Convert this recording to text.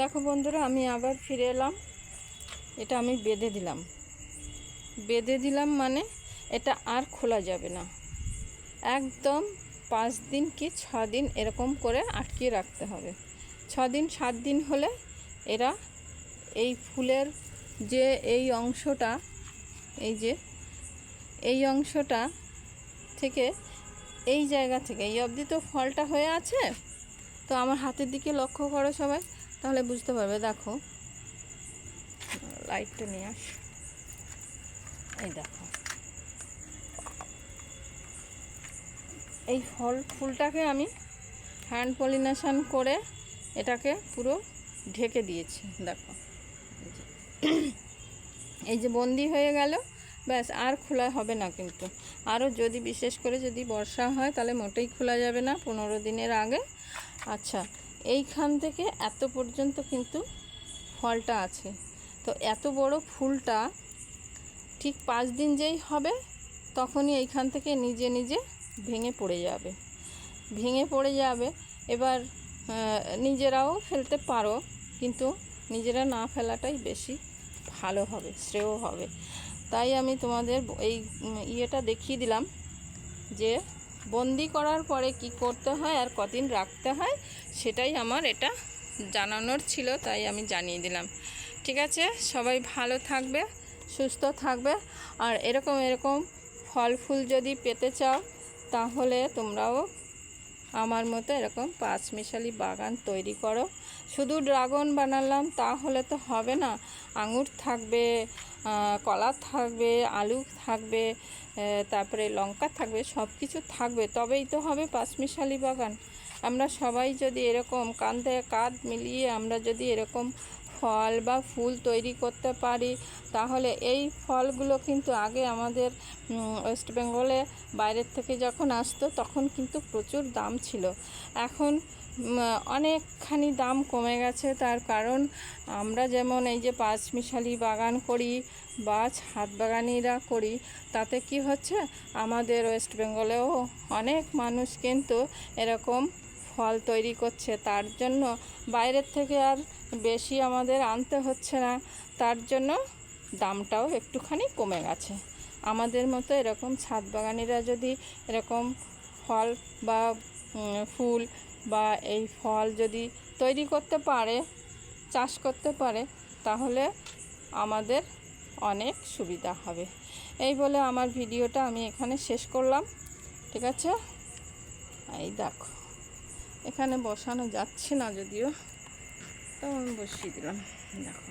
দেখো বন্ধুরা, আমি আবার ফিরে এলাম। এটা আমি বেঁধে দিলাম। বেঁধে দিলাম মানে এটা আর খোলা যাবে না। একদম পাঁচ দিন কি ছ দিন এরকম করে আটকিয়ে রাখতে হবে। ছ দিন, সাত দিন হলে এরা এই ফুলের যে এই অংশটা, এই যে এই অংশটা থেকে এই জায়গা থেকে, এই অবধি তো ফলটা হয়ে আছে। তো আমার হাতের দিকে লক্ষ্য করো সবাই। তাহলে বুঝতে পারবে, দেখো। লাইটটা নিয়ে আস। এই দেখো। এই ফল ফুলটাকে আমি হ্যান্ড পলিনেশন করে এটাকে পুরো ঢেকে দিয়েছি, দেখো। এই যে। বন্দি হয়ে গেল, ব্যাস, আর খোলা হবে না কিন্তু। আরও যদি, বিশেষ করে যদি বর্ষা হয়, তাহলে মোটেই খোলা যাবে না, পনেরো দিনের আগে। আচ্ছা এইখান থেকে এত পর্যন্ত কিন্তু ফলটা আছে। তো এত বড় ফুলটা ঠিক পাঁচ দিন যেই হবে, তখনই এইখান থেকে নিজে নিজে ভেঙে পড়ে যাবে। ভেঙে পড়ে যাবে, এবার নিজেরাও ফেলতে পারো, কিন্তু নিজেরা না ফেলাটাই বেশি ভালো হবে, শ্রেয় হবে। তাই আমি তোমাদের এই ইয়েটা দেখিয়ে দিলাম যে বন্দি করার পরে কি করতে হয় আর কদিন রাখতে হয়, সেটাই আমার এটা জানানোর ছিল, তাই আমি জানিয়ে দিলাম। ঠিক আছে? সবাই ভালো থাকবে, সুস্থ থাকবে। আর এরকম এরকম ফল ফুল যদি পেতে চাও, তাহলে তোমরাও আমার মতো এরকম পাঁচ মিশালি বাগান তৈরি করো। শুধু ড্রাগন বানালাম, তাহলে তো হবে না। আঙুর থাকবে কলা থাকবে, আলু থাকবে তারপরে লঙ্কা থাকবে সব কিছু থাকবে। তবেই তো হবে পাঁচমিশালি বাগান। আমরা সবাই যদি এরকম কাঁধে কাঁধ মিলিয়ে আমরা যদি এরকম ফল বা ফুল তৈরি করতে পারি, তাহলে এই ফলগুলো কিন্তু আগে আমাদের ওয়েস্ট বেঙ্গলে বাইরের থেকে যখন আসতো তখন কিন্তু প্রচুর দাম ছিল। এখন অনেকখানি দাম কমে গেছে, তার কারণ আমরা যেমন এই যে পাঁচমিশালি বাগান করি বা ছাদ বাগানিরা করি, তাতে কি হচ্ছে? আমাদের ওয়েস্ট বেঙ্গলেও অনেক মানুষ কিন্তু এরকম ফল তৈরি করছে, তার জন্য বাইরের থেকে আর বেশি আমাদের আনতে হচ্ছে না। তার জন্য দামটাও একটুখানি কমে গেছে। আমাদের মতো এরকম ছাদ বাগানিরা যদি এরকম ফল বা ফুল বা এই ফল যদি তৈরি করতে পারে, চাষ করতে পারে, তাহলে আমাদের অনেক সুবিধা হবে। এই বলে আমার ভিডিওটা আমি এখানে শেষ করলাম। ঠিক আছে? এই দেখো। এখানে বসানো যাচ্ছে না যদিও তো আমি বসিয়ে দিলাম দেখো।